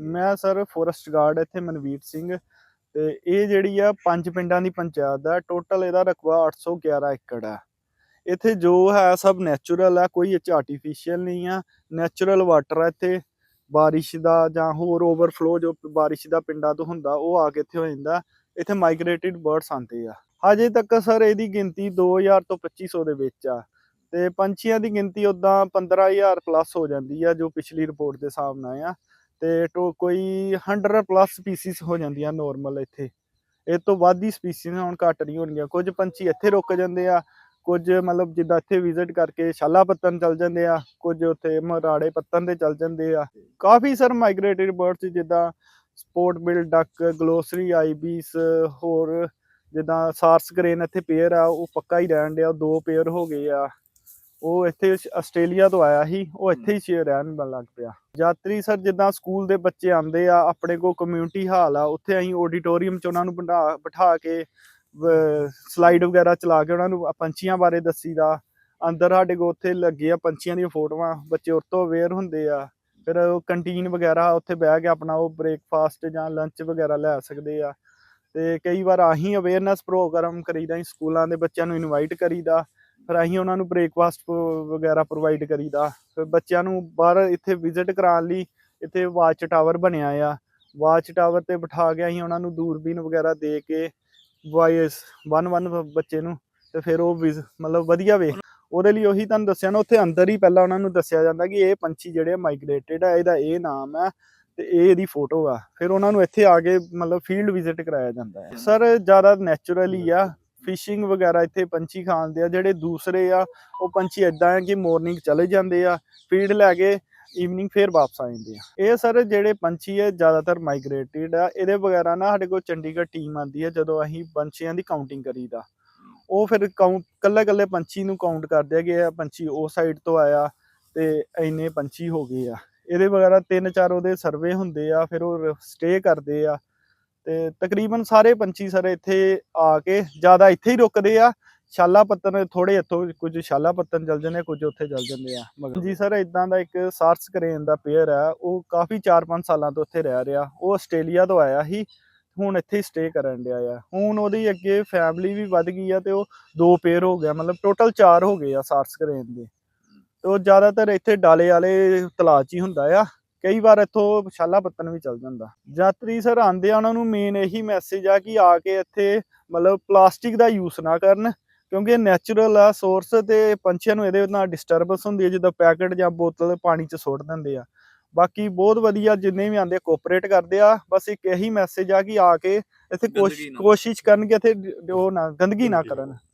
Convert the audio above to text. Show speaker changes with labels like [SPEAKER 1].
[SPEAKER 1] ਮੈਂ sir forest guard ਇੱਥੇ ਮਨਵੀਰ ਸਿੰਘ ਤੇ ਇਹ ਜਿਹੜੀ ਆ ਪੰਜ ਪਿੰਡਾਂ ਦੀ ਪੰਚਾਇਤ ਦਾ ਟੋਟਲ ਇਹਦਾ ਰਕਬਾ 811 ਏਕੜ ਆ। ਇੱਥੇ ਜੋ ਹੈ ਸਭ ਨੈਚੁਰਲ ਆ, ਕੋਈ ਇਹ ਚ ਆਰਟੀਫੀਸ਼ੀਅਲ ਨਹੀਂ ਆ ਨੈਚੁਰਲ ਵਾਟਰ ਆ ਇੱਥੇ। ਬਾਰਿਸ਼ ਦਾ ਜਾਂ ਹੋਰ ਓਵਰਫਲੋ ਜੋ ਬਾਰਿਸ਼ ਦਾ ਪਿੰਡਾਂ ਤੋਂ ਹੁੰਦਾ, ਉਹ ਆ ਕੇ ਇੱਥੇ ਹੋ ਜਾਂਦਾ। ਇੱਥੇ ਮਾਈਗ੍ਰੇਟਿਡ ਬਰਡਸ ਆਉਂਦੇ ਆ। ਹਜੇ ਤੱਕ ਸਰ ਇਹਦੀ ਗਿਣਤੀ 2000 ਤੋਂ 2500 ਦੇ ਵਿੱਚ ਆ। ਤੇ ਪੰਛੀਆਂ ਦੀ ਗਿਣਤੀ ਉਦਾਂ 15000 ਪਲੱਸ ਹੋ ਜਾਂਦੀ ਆ, ਜੋ ਪਿਛਲੀ ਰਿਪੋਰਟ ਦੇ ਹਿਸਾਬ ਨਾਲ ਆ। ਤੇ ਟੋ ਕੋਈ 100 ਪਲੱਸ ਸਪੀਸੀਜ਼ ਹੋ ਜਾਂਦੀਆਂ ਨਾਰਮਲ ਇੱਥੇ। ਇਹ ਤੋਂ ਵੱਧ ਹੀ ਸਪੀਸੀਜ਼ ਹੁਣ ਘੱਟ ਨਹੀਂ ਹੋਣਗੀਆਂ। ਕੁਝ ਪੰਛੀ ਇੱਥੇ ਰੁਕ ਜਾਂਦੇ ਆ, ਕੁਝ ਮਤਲਬ ਜਿੱਦਾਂ ਇੱਥੇ ਵਿਜ਼ਿਟ ਕਰਕੇ ਸ਼ਾਲਾ ਪੱਤਨ ਚੱਲ ਜਾਂਦੇ ਆ, ਕੁਝ ਉੱਥੇ ਮਰਾੜੇ ਪੱਤਨ ਤੇ ਚੱਲ ਜਾਂਦੇ ਆ। ਕਾਫੀ ਸਰ ਮਾਈਗ੍ਰੇਟਡ ਬਰਡਸ ਜਿੱਦਾਂ spot billed duck glossy ibis ਹੋਰ ਜਿੱਦਾਂ ਸਾਰਸ ਗ੍ਰੇਨ ਇੱਥੇ ਪੇਅਰ ਆ, ਉਹ ਪੱਕਾ ਹੀ ਰਹਿਣ ਡਿਆ ਦੋ ਪੇਅਰ ਹੋ ਗਏ ਆ। ਉਹ ਇੱਥੇ ਆਸਟ੍ਰੇਲੀਆ ਤੋਂ ਆਇਆ ਸੀ ਉਹ ਇੱਥੇ ਹੀ ਸ਼ੇਅਰ ਰਹਿਣ ਲੱਗ ਪਿਆ। ਯਾਤਰੀ ਸਰ ਜਿੱਦਾਂ ਸਕੂਲ ਦੇ ਬੱਚੇ ਆਉਂਦੇ ਆ ਆਪਣੇ ਕੋਲ ਕਮਿਊਨਿਟੀ ਹਾਲ ਆ ਉੱਥੇ ਅਸੀਂ ਆਡੀਟੋਰੀਅਮ 'ਚ ਉਹਨਾਂ ਨੂੰ ਬਿਠਾ ਬਿਠਾ ਕੇ ਸਲਾਈਡ ਵਗੈਰਾ ਚਲਾ ਕੇ ਉਹਨਾਂ ਨੂੰ ਪੰਛੀਆਂ ਬਾਰੇ ਦੱਸੀਦਾ। ਅੰਦਰ ਸਾਡੇ ਕੋਲ ਉੱਥੇ ਲੱਗੇ ਆ ਪੰਛੀਆਂ ਦੀਆਂ ਫੋਟੋਆਂ ਬੱਚੇ ਉਹ ਤੋਂ ਅਵੇਅਰ ਹੁੰਦੇ ਆ। ਫਿਰ ਉਹ ਕੰਟੀਨ ਵਗੈਰਾ ਉੱਥੇ ਬਹਿ ਕੇ ਆਪਣਾ ਉਹ ਬ੍ਰੇਕਫਾਸਟ ਜਾਂ ਲੰਚ ਵਗੈਰਾ ਲੈ ਸਕਦੇ ਆ। ਤੇ ਕਈ ਵਾਰ ਆਹੀਂ ਅਵੇਅਰਨੈਸ ਪ੍ਰੋਗਰਾਮ ਕਰੀਦਾ ਸਕੂਲਾਂ ਦੇ ਬੱਚਿਆਂ ਨੂੰ ਇਨਵਾਈਟ ਕਰੀਦਾ। ਫਿਰ ਅਸੀਂ ਉਹਨਾਂ ਨੂੰ ਬ੍ਰੇਕਫਾਸਟ ਵਗੈਰਾ ਪ੍ਰੋਵਾਈਡ ਕਰੀਦਾ। ਫਿਰ ਬੱਚਿਆਂ ਨੂੰ ਬਾਹਰ ਇੱਥੇ ਵਿਜ਼ਿਟ ਕਰਾਉਣ ਲਈ ਇੱਥੇ ਵਾਚ ਟਾਵਰ ਬਣਿਆ ਆ। ਵਾਚ ਟਾਵਰ ਤੇ ਬਿਠਾ ਕੇ ਅਸੀਂ ਉਹਨਾਂ ਨੂੰ ਦੂਰਬੀਨ ਵਗੈਰਾ ਦੇ ਕੇ ਵਾਇਸ ਵਨ ਵਨ ਬੱਚੇ ਨੂੰ ਤੇ ਫਿਰ ਉਹ ਮਤਲਬ ਵਧੀਆ ਵੇਖ। ਉਹਦੇ ਲਈ ਉਹੀ ਤੁਹਾਨੂੰ ਦੱਸਿਆ ਨਾ ਉੱਥੇ ਅੰਦਰ ਹੀ ਪਹਿਲਾਂ ਉਹਨਾਂ ਨੂੰ ਦੱਸਿਆ ਜਾਂਦਾ ਕਿ ਇਹ ਪੰਛੀ ਜਿਹੜੇ ਮਾਈਗ੍ਰੇਟਡ ਆ ਇਹਦਾ ਇਹ ਨਾਮ ਹੈ ਤੇ ਇਹ ਇਹਦੀ ਫੋਟੋ ਆ। ਫਿਰ ਉਹਨਾਂ ਨੂੰ ਇੱਥੇ ਆ ਕੇ ਮਤਲਬ ਫੀਲਡ ਵਿਜ਼ਿਟ ਕਰਾਇਆ ਜਾਂਦਾ ਹੈ ਸਰ ਜ਼ਿਆਦਾ ਨੈਚੁਰਲ ਹੀ ਆ। ਫਿਸ਼ਿੰਗ ਵਗੈਰਾ ਇੱਥੇ ਪੰਛੀ ਖਾਂਦੇ ਆ, ਜਿਹੜੇ ਦੂਸਰੇ ਆ, ਉਹ ਪੰਛੀ ਇਦਾਂ ਆ ਕਿ ਮਾਰਨਿੰਗ ਚਲੇ ਜਾਂਦੇ ਆ ਫੀਡ ਲੈ ਕੇ ਈਵਨਿੰਗ ਫੇਰ ਵਾਪਸ ਆ ਜਾਂਦੇ ਆ। ਇਹ ਸਰ ਜਿਹੜੇ ਪੰਛੀ ਹੈ ਜ਼ਿਆਦਾਤਰ ਮਾਈਗ੍ਰੇਟਡ ਆ, ਇਹਦੇ ਵਗੈਰਾ ਨਾ ਸਾਡੇ ਕੋਲ ਚੰਡੀਗੜ੍ਹ ਟੀਮ ਆਂਦੀ ਹੈ ਜਦੋਂ ਅਸੀਂ ਪੰਛੀਆਂ ਦੀ ਕਾਊਂਟਿੰਗ ਕਰੀਦਾ। ਉਹ ਫਿਰ ਕਾਊਂਟ ਕੱਲੇ ਕੱਲੇ ਪੰਛੀ ਨੂੰ ਕਾਊਂਟ ਕਰਦੇ ਆ ਕਿ ਇਹ ਪੰਛੀ ਉਸ ਸਾਈਡ ਤੋਂ ਆਇਆ ਤੇ ਇੰਨੇ ਪੰਛੀ ਹੋ ਗਏ ਆ। ਇਹਦੇ ਵਗੈਰਾ ਤਿੰਨ ਚਾਰ ਉਹਦੇ ਸਰਵੇ ਹੁੰਦੇ ਆ, ਫਿਰ ਉਹ ਸਟੇ ਕਰਦੇ ਆ ਤੇ ਤਕਰੀਬਨ ਸਾਰੇ ਪੰਛੀ ਸਰ ਇੱਥੇ ਆ ਕੇ ਜ਼ਿਆਦਾ ਇੱਥੇ ਹੀ ਰੁਕਦੇ ਆ। ਸ਼ਾਲਾ ਪੱਤਨ ਥੋੜੇ ਇੱਥੋਂ ਕੁਝ ਸ਼ਾਲਾ ਪੱਤਨ ਚੱਲ ਜਾਂਦੇ ਆ, ਕੁਝ ਉੱਥੇ ਜਲ ਜਾਂਦੇ ਆ। ਮਗਰ ਜੀ ਸਰ ਇਦਾਂ ਦਾ ਇੱਕ ਸਾਰਸ ਕਰੇਨ ਦਾ ਪੇਅਰ ਆ, ਉਹ ਕਾਫੀ 4-5 ਸਾਲਾਂ ਤੋਂ ਉੱਥੇ ਰਹਿ ਰਿਹਾ। ਉਹ ਆਸਟ੍ਰੇਲੀਆ ਤੋਂ ਆਇਆ ਸੀ, ਹੁਣ ਇੱਥੇ ਹੀ ਸਟੇ ਕਰਨ ਡਿਆ ਆ। ਹੁਣ ਉਹਦੀ ਅੱਗੇ ਫੈਮਿਲੀ ਵੀ ਵੱਧ ਗਈ ਆ ਤੇ ਉਹ ਦੋ ਪੇਅਰ ਹੋ ਗਿਆ, ਮਤਲਬ ਟੋਟਲ 4 ਹੋ ਗਏ ਆ ਸਾਰਸ ਕਰੇਨ ਦੇ। ਤੇ ਉਹ ਜ਼ਿਆਦਾਤਰ ਇੱਥੇ ਡਾਲੇ ਵਾਲੇ ਤਲਾਅ 'ਚ ਹੀ ਹੁੰਦਾ ਆ। ਕਈ ਵਾਰ ਇੱਥੋਂ ਸ਼ਾਲਾ ਪੱਤਨ ਵੀ ਚੱਲ ਜਾਂਦਾ ਯਾਤਰੀ ਸਰ ਆਂਦੇ ਆ ਉਹਨਾਂ ਨੂੰ ਮੇਨ ਇਹੀ ਮੈਸੇਜ ਆ ਕਿ ਆ ਕੇ ਇੱਥੇ ਮਤਲਬ ਪਲਾਸਟਿਕ ਦਾ ਯੂਜ਼ ਨਾ ਕਰਨ ਕਿਉਂਕਿ ਇਹ ਨੈਚੁਰਲ ਆ ਸੋਰਸ ਤੇ ਪੰਛੀਆਂ ਨੂੰ ਇਹਦੇ ਨਾਲ ਡਿਸਟਰਬੈਂਸ ਹੁੰਦੀ ਹੈ ਜਿੱਦਾਂ ਪੈਕਟ ਜਾਂ ਬੋਤਲ ਪਾਣੀ 'ਚ ਸੁੱਟ ਦਿੰਦੇ ਆ ਬਾਕੀ ਬਹੁਤ ਵਧੀਆ ਜਿੰਨੇ ਵੀ ਆਂਦੇ ਕੋਆਪਰੇਟ ਕਰਦੇ ਆ ਬਸ ਇੱਕ ਇਹੀ ਮੈਸੇਜ ਆ ਕਿ ਆ ਕੇ ਇੱਥੇ। ਕੋਸ਼ਿਸ਼ ਕਰਨ ਕਿ ਇੱਥੇ ਉਹ ਨਾ ਗੰਦਗੀ ਨਾ ਕਰਨ